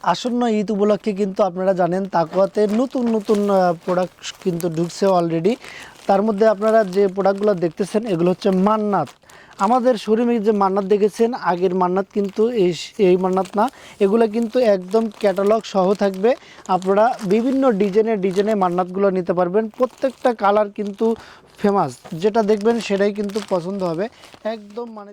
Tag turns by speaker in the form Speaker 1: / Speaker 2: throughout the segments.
Speaker 1: আসন্ন ঈদ উপলক্ষে কিন্তু আপনারা জানেন তাকুয়াতে নতুন নতুন প্রোডাক্ট কিন্তু ঢুকছে অলরেডি তার মধ্যে আপনারা যে প্রোডাক্টগুলো দেখতেছেন, এগুলো হচ্ছে মান্নাত। আমাদের শোরুমে যে মান্নাত দেখেছেন, আগের মান্নাত কিন্তু এই এই মান্নাত না, এগুলো কিন্তু একদম ক্যাটালগ সহ থাকবে। আপনারা বিভিন্ন ডিজাইনের ডিজাইনে মান্নাতগুলো নিতে পারবেন। প্রত্যেকটা কালার কিন্তু ফেমাস যেটা দেখবেন সেটাই কিন্তু পছন্দ হবে। একদম মানে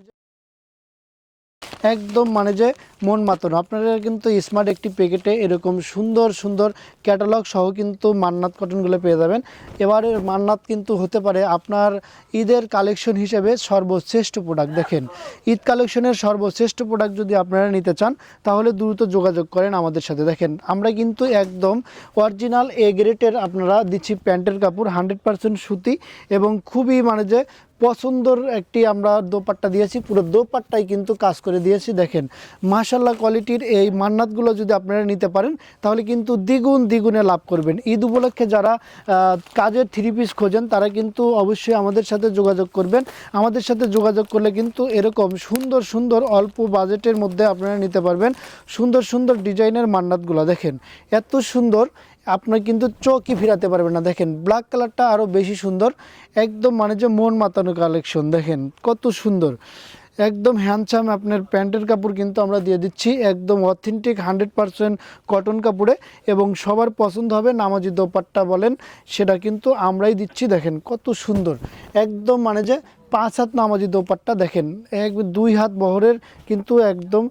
Speaker 1: একদম মানে যে মন মাতানো। আপনারা কিন্তু স্মার্ট একটি প্যাকেটে এরকম সুন্দর সুন্দর ক্যাটালগ সহ কিন্তু মান্নাত কটনগুলো পেয়ে যাবেন। এবারে মান্নাত কিন্তু হতে পারে আপনার ঈদের কালেকশন হিসেবে সর্বশ্রেষ্ঠ প্রোডাক্ট দেখেন, ঈদ কালেকশনের সর্বশ্রেষ্ঠ প্রোডাক্ট যদি আপনারা নিতে চান, তাহলে দ্রুত যোগাযোগ করেন আমাদের সাথে। দেখেন, আমরা কিন্তু একদম অরিজিনাল এ গ্রেটের আপনারা দিচ্ছি প্যান্টের কাপড় হান্ড্রেড পার্সেন্ট সুতি এবং খুবই মানে যে পছন্দর একটি আমরা দোপাট্টা দিয়েছি, পুরো দোপাট্টাই কিন্তু কাজ করে দিয়েছি, দেখেন। মাশাল্লাহ কোয়ালিটির এই মান্নাতগুলো যদি আপনারা নিতে পারেন, তাহলে কিন্তু দ্বিগুণ দ্বিগুণে লাভ করবেন। ঈদ উপলক্ষে যারা কাজের থ্রি পিস খোঁজেন, তারা কিন্তু অবশ্যই আমাদের সাথে যোগাযোগ করবেন। আমাদের সাথে যোগাযোগ করলে কিন্তু এরকম সুন্দর সুন্দর অল্প বাজেটের মধ্যে আপনারা নিতে পারবেন। সুন্দর সুন্দর ডিজাইনের মান্নাতগুলো, দেখেন। এত সুন্দর আপনার কিন্তু চোখই ফিরাতে পারবেন না। দেখেন ব্ল্যাক কালারটা আরও বেশি সুন্দর। একদম মানে যে মন মাতানো কালেকশন দেখেন, কত সুন্দর। একদম হ্যান্ডসাম আপনার প্যান্টের কাপড় কিন্তু আমরা দিয়ে দিচ্ছি। একদম অথেন্টিক হান্ড্রেড পারসেন্ট কটন কাপড়ে এবং সবার পছন্দ হবে নামাজি দোপাট্টা বলেন, সেটা কিন্তু আমরাই দিচ্ছি। দেখেন, কত সুন্দর। একদম মানে যে পাঁচ হাত নামাজি দোপাট্টা, দেখেন, এক দুই হাত বহরের কিন্তু একদম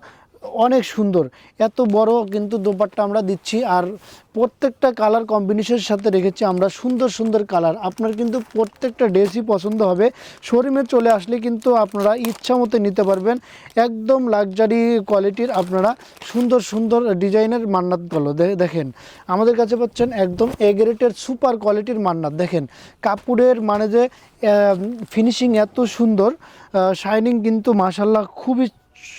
Speaker 1: অনেক সুন্দর। এত বড় কিন্তু দোপাট্টা আমরা দিচ্ছি আর প্রত্যেকটা কালার কম্বিনেশনের সাথে রেখেছি আমরা সুন্দর সুন্দর কালার আপনার কিন্তু প্রত্যেকটা ড্রেসই পছন্দ হবে। শোরুমে চলে আসলে কিন্তু আপনারা ইচ্ছা মতো নিতে পারবেন। একদম লাক্সারি কোয়ালিটির আপনারা সুন্দর সুন্দর ডিজাইনের মান্নাতগুলো দে- দেখেন, আমাদের কাছে পাচ্ছেন একদম এগ্রেটের সুপার কোয়ালিটির মান্নাত। দেখেন, কাপড়ের মানে যে ফিনিশিং এত সুন্দর শাইনিং কিন্তু মাসাল্লাহ খুবই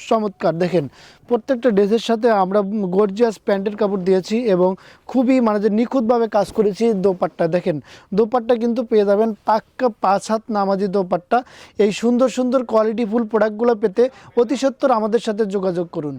Speaker 1: চমৎকার। দেখেন, প্রত্যেকটা ড্রেসের সাথে আমরা গর্জিয়াস প্যান্টের কাপড় দিয়েছি এবং খুবই মানে যে নিখুঁতভাবে কাজ করেছি দোপাট্টা। দেখেন, দোপাট্টা কিন্তু পেয়ে যাবেন পাক্কা পাঁচ হাত নামাজি দোপাট্টা। এই সুন্দর সুন্দর কোয়ালিটিফুল প্রোডাক্টগুলো পেতে অতি সত্বর আমাদের সাথে যোগাযোগ করুন।